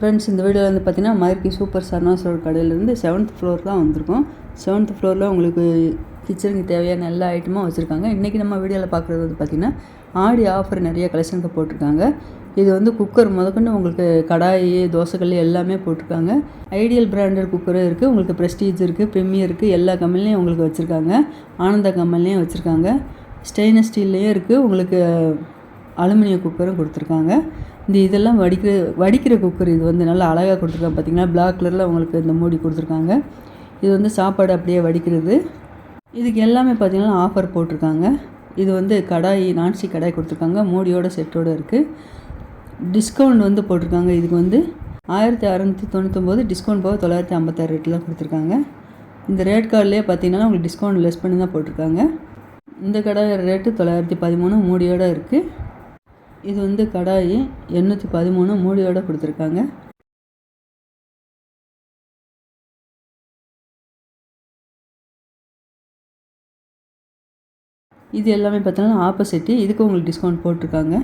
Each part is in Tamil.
ஃப்ரெண்ட்ஸ் இந்த வீடியோவில் வந்து பார்த்தீங்கன்னா மயர்கி சூப்பர் சர்னாஸோட கடையிலேருந்து செவன்த் ஃப்ளோர் தான் வந்திருக்கோம். செவன்த் ஃப்ளோரில் உங்களுக்கு கிச்சனுக்கு தேவையான எல்லா ஐட்டமும் வச்சுருக்காங்க. இன்றைக்கி நம்ம வீடியோவில் பார்க்குறது வந்து பார்த்திங்கன்னா ஆடி ஆஃபர் நிறைய கலெக்ஷனுக்கு போட்டிருக்காங்க. இது வந்து குக்கர் முதக்கொண்டு உங்களுக்கு கடாயி தோசைக்கல் எல்லாமே போட்டிருக்காங்க. ஐடியல் பிராண்டட் குக்கரும் இருக்குது உங்களுக்கு ப்ரெஸ்டீஜ் இருக்குது ப்ரிமியர் இருக்குது எல்லா கம்பெனிலையும் உங்களுக்கு வச்சுருக்காங்க. ஆனந்த கம்பெனிலையும் வச்சுருக்காங்க. ஸ்டெயின்லெஸ் ஸ்டீல்லையும் இருக்குது உங்களுக்கு அலுமினிய குக்கரும் கொடுத்துருக்காங்க. இந்த இதெல்லாம் வடிக்கிற வடிக்கிற குக்கர் இது வந்து நல்லா அழகாக கொடுத்துருக்காங்க. பார்த்தீங்கன்னா பிளாக் கலரில் உங்களுக்கு இந்த மூடி கொடுத்துருக்காங்க. இது வந்து சாப்பாடு அப்படியே வடிக்கிறது. இதுக்கு எல்லாமே பார்த்தீங்கன்னா ஆஃபர் போட்டிருக்காங்க. இது வந்து கடாய் நான்ஸ்டிக் கடாய் கொடுத்துருக்காங்க. மூடியோட செட்டோடு இருக்குது டிஸ்கவுண்ட் வந்து போட்டிருக்காங்க. இதுக்கு வந்து ஆயிரத்தி அறநூற்றி தொண்ணூத்தொம்போது டிஸ்கவுண்ட் போக தொள்ளாயிரத்தி ஐம்பத்தாறு ரேட்டில் கொடுத்துருக்காங்க. இந்த ரேட் கார்டிலே பார்த்தீங்கன்னா உங்களுக்கு டிஸ்கவுண்ட் லெஸ் பண்ணி தான் போட்டிருக்காங்க. இந்த கடாய் ரேட்டு தொள்ளாயிரத்தி பதிமூணு மூடியோடு இருக்குது இது வந்து கடாய் எண்ணூற்றி பதிமூணு மூடியோடு கொடுத்துருக்காங்க. இது எல்லாமே பார்த்தோன்னா ஆப்போசிட்டு இதுக்கு உங்களுக்கு டிஸ்கவுண்ட் போட்டிருக்காங்க.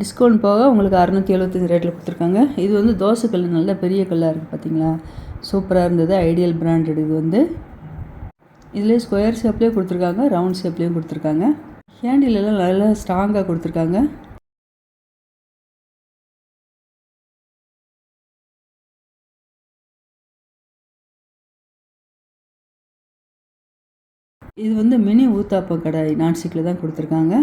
டிஸ்கவுண்ட் போக உங்களுக்கு அறநூற்றி எழுபத்தஞ்சி ரேட்டில் கொடுத்துருக்காங்க. இது வந்து தோசை கல் நல்ல பெரிய கல்லாக இருக்குது பார்த்தீங்களா? சூப்பராக இருந்தது. ஐடியல் பிராண்டட் இது வந்து. இதிலே ஸ்கொயர் ஷேப்லேயே கொடுத்துருக்காங்க. ரவுண்ட் ஷேப்லேயும் கொடுத்துருக்காங்க. ஹேண்டில் எல்லாம் நல்லா ஸ்ட்ராங்காக கொடுத்துருக்காங்க. இது வந்து மினி ஊத்தாப்பம் கடை நான்ஸ்டிக்கில் தான் கொடுத்துருக்காங்க.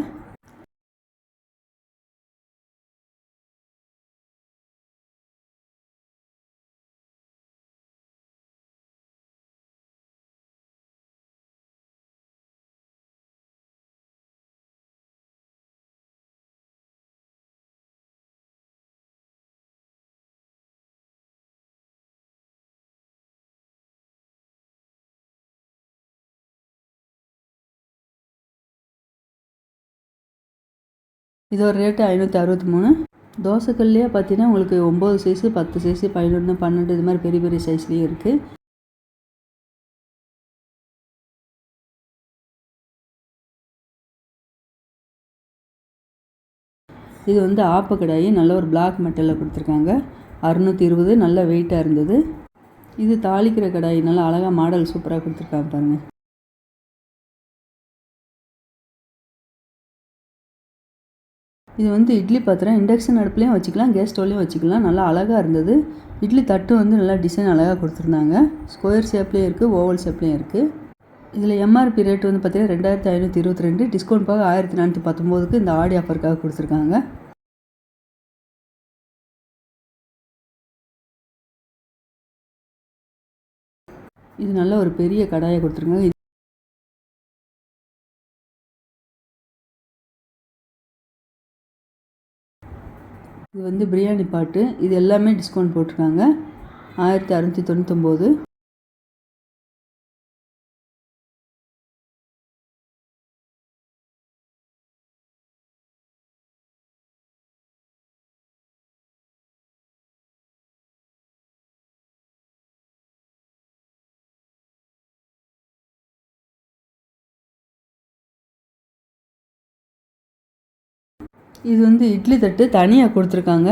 இது ஒரு ரேட்டு ஐநூற்றி அறுபத்தி மூணு. தோசைக்கல்லையே பார்த்தீங்கன்னா உங்களுக்கு ஒம்பது சைஸு பத்து சைஸு பதினொன்று பன்னெண்டு இது மாதிரி பெரிய பெரிய சைஸ்லேயும் இருக்குது இது வந்து ஆப்பக்கடாயி நல்ல ஒரு பிளாக் மெட்டலில் கொடுத்துருக்காங்க. அறுநூற்றி இருபது நல்ல வெயிட்டாக இருந்தது. இது தாளிக்கிற கடாயி நல்லா அழகாக மாடல் சூப்பராக கொடுத்துருக்காங்க பாருங்கள் இது வந்து இட்லி பாத்திரம். இண்டக்ஷன் அடுப்புலையும் வச்சுக்கலாம் கேஸ் ஸ்டவ்லையும் வச்சுக்கலாம். நல்லா அழகாக இருந்தது. இட்லி தட்டு வந்து நல்லா டிசைன் அழகாக கொடுத்துருந்தாங்க. ஸ்கொயர் ஷேப்லேயும் இருக்குது ஓவல் ஷேப்லேயும் இருக்குது இதில் எம்ஆர்பி ரேட் வந்து பார்த்திங்கன்னா ரெண்டாயிரத்தி ஐநூற்றி இருபத்தி ரெண்டு டிஸ்கவுண்ட் போக ஆயிரத்தி நானூற்றி பத்தொம்போதுக்கு இந்த ஆடி ஆஃபருக்காக கொடுத்துருக்காங்க. இது நல்ல ஒரு பெரிய கடாயை கொடுத்துருக்காங்க. இது வந்து பிரியாணி பாட்டு இது எல்லாமே டிஸ்கவுண்ட் போட்டிருக்காங்க. ஆயிரத்தி அறநூற்றி தொண்ணூத்தொம்போது. இது வந்து இட்லி தட்டு தனியாக கொடுத்துருக்காங்க.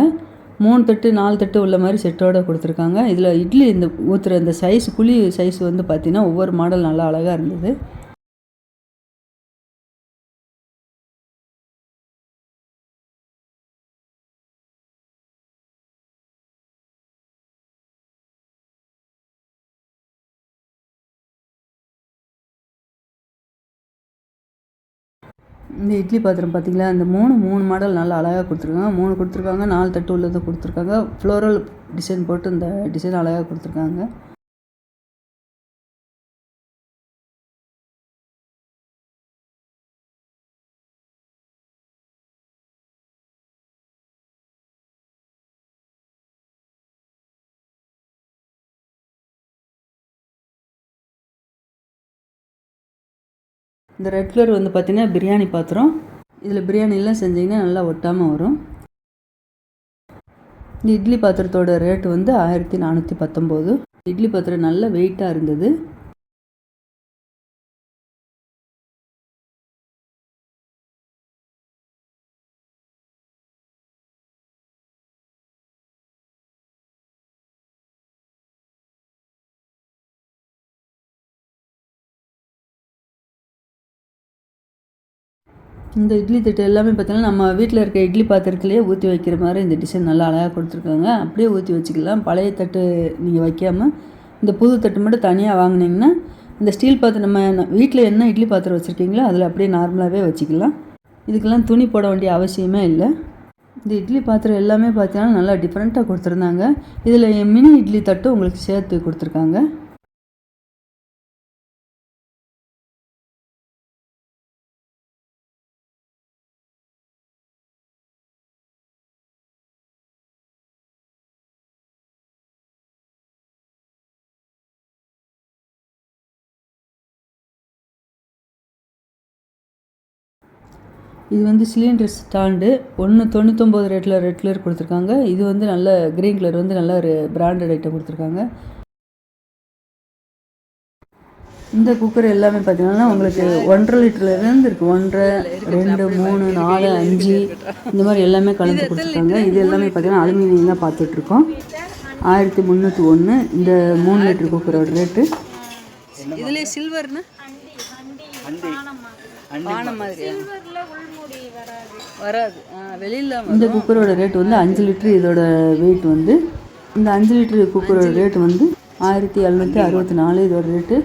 மூணு தட்டு நாலு தட்டு உள்ள மாதிரி செட்டோடு கொடுத்துருக்காங்க. இதில் இட்லி இந்த ஊற்றுற இந்த சைஸ் குழி சைஸ் வந்து பார்த்திங்கன்னா ஒவ்வொரு மாடல் நல்லா அழகாக இருந்தது. இந்த இட்லி பாத்திரம் பார்த்திங்களா இந்த மூணு மூணு மாடல் நல்லா அழகாக கொடுத்துருக்காங்க. மூணு கொடுத்துருக்காங்க நாலு தட்டு உள்ளதை கொடுத்துருக்காங்க. ஃப்ளோரல் டிசைன் போட்டு இந்த டிசைன் அழகாக கொடுத்துருக்காங்க. இந்த ரெட் கலர் வந்து பார்த்திங்கன்னா பிரியாணி பாத்திரம். இதில் பிரியாணிலாம் செஞ்சிங்கன்னா நல்லா ஒட்டாமல் வரும். இந்த இட்லி பாத்திரத்தோட ரேட்டு வந்து ஆயிரத்தி நானூற்றி பத்தொம்போது. இட்லி பாத்திரம் நல்லா வெயிட்டாக இருந்தது. இந்த இட்லி தட்டு எல்லாமே பார்த்தீங்கன்னா நம்ம வீட்டில் இருக்க இட்லி பாத்திரத்துலேயே ஊற்றி வைக்கிற மாதிரி இந்த டிசைன் நல்லா அழகாக கொடுத்துருக்காங்க. அப்படியே ஊற்றி வச்சுக்கலாம். பழைய தட்டு நீங்கள் வைக்காமல் இந்த புது தட்டு மட்டும் தனியாக வாங்கினீங்கன்னா இந்த ஸ்டீல் பாத்திரம் நம்ம வீட்டில் என்ன இட்லி பாத்திரம் வச்சுருக்கீங்களோ அதில் அப்படியே நார்மலாகவே வச்சுக்கலாம். இதுக்கெல்லாம் துணி போட வேண்டிய அவசியமே இல்லை. இந்த இட்லி பாத்திரம் எல்லாமே பார்த்தீங்கன்னா நல்லா டிஃப்ரெண்ட்டாக கொடுத்துருந்தாங்க. இதில் மினி இட்லி தட்டு உங்களுக்கு சேர்த்து கொடுத்துருக்காங்க. இது வந்து சிலிண்டர் ஸ்டாண்டு ஒன்று தொண்ணூத்தொம்பது ரேட்டில் ரெட் கலர் கொடுத்துருக்காங்க. இது வந்து நல்ல க்ரீன் கலர் வந்து நல்ல ஒரு பிராண்டட் ஐட்டம் கொடுத்துருக்காங்க. இந்த குக்கர் எல்லாமே பார்த்தீங்கன்னா உங்களுக்கு ஒன்றரை லிட்டர்லேருந்து இருக்குது ஒன்றரை ரெண்டு மூணு நாலு அஞ்சு இந்த மாதிரி எல்லாமே கலந்து கொடுத்துருக்காங்க. இது எல்லாமே பார்த்தீங்கன்னா அலுமினியம் தான் பார்த்துட்ருக்கோம். ஆயிரத்தி முந்நூற்றி ஒன்று இந்த மூணு லிட்டர் குக்கரோட ரேட்டு இதுலேயே சில்வர்னு பானை மாதிரியா? வராது. வெளியில் இந்த குக்கரோட ரேட் வந்து அஞ்சு லிட்டரு இதோட வெயிட் வந்து இந்த அஞ்சு லிட்டரு குக்கரோட ரேட் வந்து ஆயிரத்தி எழுநூற்றி அறுபத்தி நாலு இதோட ரேட்டு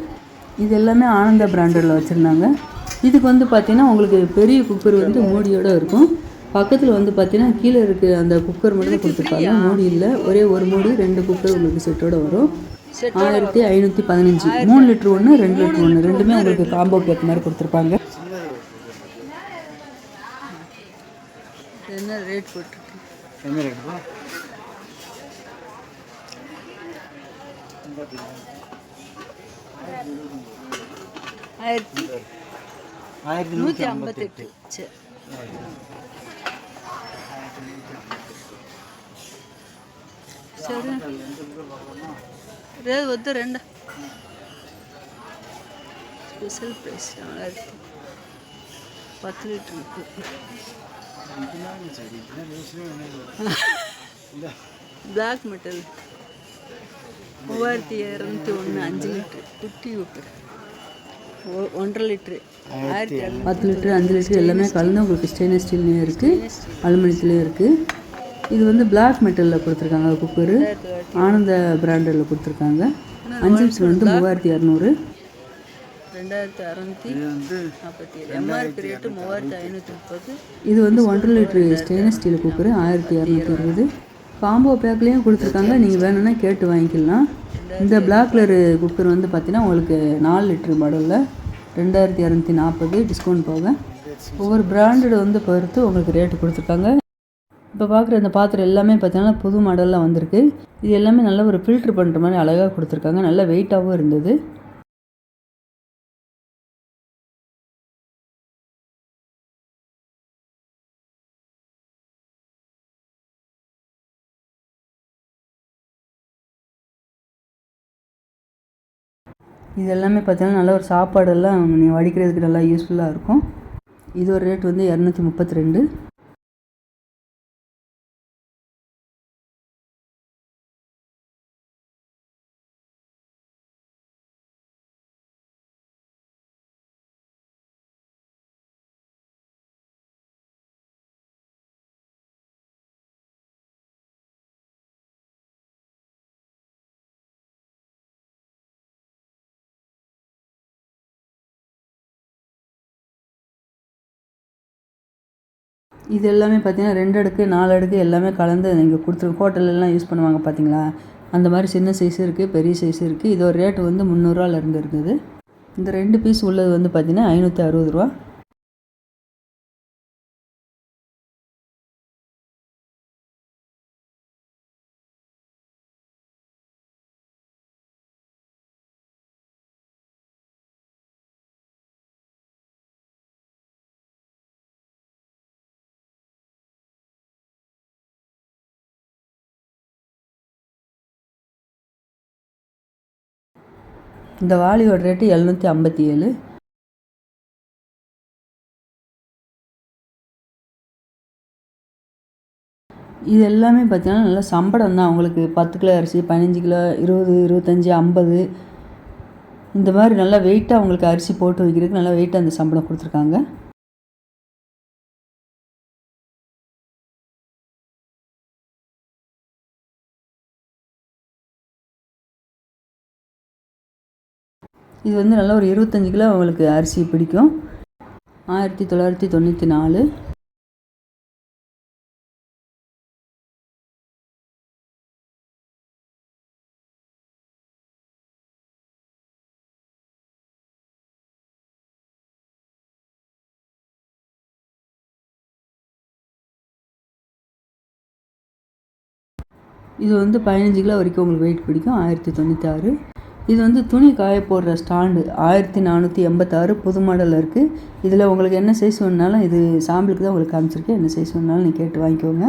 இது எல்லாமே ஆனந்தா பிராண்டடில் வச்சுருந்தாங்க. இதுக்கு வந்து பார்த்தீங்கன்னா உங்களுக்கு பெரிய குக்கர் வந்து மூடியோட இருக்கும். பக்கத்தில் வந்து பார்த்தீங்கன்னா கீழே இருக்க அந்த குக்கர் மட்டும் கொடுத்துருப்பாங்க. மூடி இல்லை. ஒரே ஒரு மூடி ரெண்டு குக்கர் உங்களுக்கு செட்டோட வரும். ஆயிரத்தி ஐநூற்றி பதினஞ்சு. மூணு லிட்டர் ஒன்று ரெண்டு லிட்டர் ஒன்று ரெண்டுமே உங்களுக்கு காம்போக்கு ஏற்ற மாதிரி கொடுத்துருப்பாங்க. என்ன ரேட் போட்டிருக்கு? என்ன ரேட்டுப்பா ஆயிரத்தி ஆயிரத்தி நூற்றி ஐம்பத்தெட்டு. சரி. சரி. வந்து ரெண்டா? ஸ்பெஷல் ப்ரைஸ் நாலாயிரத்தி பத்து லிட்டர் பிளாக் மெட்டல் மூவாயிரத்தி இரநூத்தி ஒன்று அஞ்சு லிட்ரு குட்டி ஒ- ஒன்றரை லிட்ரு ஆயிரத்தி பத்து லிட்ரு அஞ்சு லிட்ரு எல்லாமே கலந்து உங்களுக்கு ஸ்டெயின்லெஸ் ஸ்டீல்லையும் இருக்குது அலுமினியத்துலேயும் இருக்குது இது வந்து பிளாக் மெட்டலில் கொடுத்துருக்காங்க குக்கரு ஆனந்த பிராண்டில் கொடுத்துருக்காங்க. அஞ்சு நிமிஷம் வந்து மூவாயிரத்தி இரநூறு ரெண்டாயிரத்தி அறநூற்றி நாற்பத்தி ஏழு. எம்ஆர்பி ரேட்டு மூவாயிரத்தி ஐநூற்றி முப்பது. இது வந்து ஒன்றரை லிட்ரு ஸ்டெயின்லெஸ் ஸ்டீல் குக்கரு ஆயிரத்தி இரநூத்தி இருபது காம்போ பேக்லேயும் கொடுத்துருக்காங்க. நீங்கள் வேணும்னா கேட்டு வாங்கிக்கலாம். இந்த பிளாக் கலர் குக்கர் வந்து பார்த்தீங்கன்னா உங்களுக்கு நாலு லிட்ரு மாடலில் ரெண்டாயிரத்தி இரநூத்தி நாற்பது டிஸ்கவுண்ட் போக. ஒவ்வொரு பிராண்டட் வந்து பொறுத்து உங்களுக்கு ரேட்டு கொடுத்துருக்காங்க. இப்போ பார்க்குற இந்த பாத்திரம் எல்லாமே பார்த்தீங்கன்னா புது மாடலில் வந்திருக்கு. இது எல்லாமே நல்ல ஒரு ஃபில்ட்ரு பண்ணுற மாதிரி அழகாக கொடுத்துருக்காங்க. நல்ல வெயிட்டாகவும் இருந்தது. இது எல்லாமே பார்த்தீங்கன்னா நல்ல ஒரு சாப்பாடெல்லாம் நீங்கள் வடிக்கிறதுக்கு நல்லா யூஸ்ஃபுல்லாக இருக்கும். இது ஒரு ரேட் வந்து இரநூத்தி முப்பத்தி ரெண்டு. இது எல்லாமே பார்த்தீங்கன்னா ரெண்டு அடுக்கு நாலு அடுக்கு எல்லாமே கலந்து நீங்கள் கொடுத்துரு ஹோட்டல்லாம் யூஸ் பண்ணுவாங்க பார்த்தீங்களா? அந்த மாதிரி சின்ன சைஸ் இருக்குது பெரிய சைஸ் இருக்குது இது ஒரு ரேட்டு வந்து முந்நூறுரூவாலேருந்து இருக்குது. இந்த ரெண்டு பீஸ் உள்ளது வந்து பார்த்தீங்கன்னா ஐநூற்றி அறுபது ரூபா. இந்த வாளியோட ரேட்டு எழுநூற்றி ஐம்பத்தி ஏழு. இது எல்லாமே பார்த்தீங்கன்னா நல்லா சம்பளம் தான். அவங்களுக்கு பத்து கிலோ அரிசி பதினஞ்சு கிலோ இருபது இருபத்தஞ்சி ஐம்பது. இந்த மாதிரி நல்லா வெயிட்டாக உங்களுக்கு அரிசி போட்டு வைக்கிறதுக்கு நல்லா வெயிட்டாக அந்த சம்பளம் கொடுத்துருக்காங்க. இது வந்து நல்லா ஒரு இருபத்தஞ்சி கிலோ உங்களுக்கு அரிசி பிடிக்கும். ஆயிரத்தி தொள்ளாயிரத்தி தொண்ணூற்றி நாலு. இது வந்து பதினஞ்சு கிலோ வரைக்கும் உங்களுக்கு வெயிட் பிடிக்கும். ஆயிரத்தி தொண்ணூற்றி ஆறு இது வந்து துணி காய போடுற ஸ்டாண்டு. ஆயிரத்தி நானூற்றி எண்பத்தாறு புது மாடலில் இருக்குது இதில் உங்களுக்கு என்ன சைஸ் வேணுனாலும் இது சாம்பிளுக்கு தான் உங்களுக்கு காமிச்சிருக்கேன். என்ன சைஸ் வேணுனாலும் நீங்கள் கேட்டு வாங்கிக்கோங்க.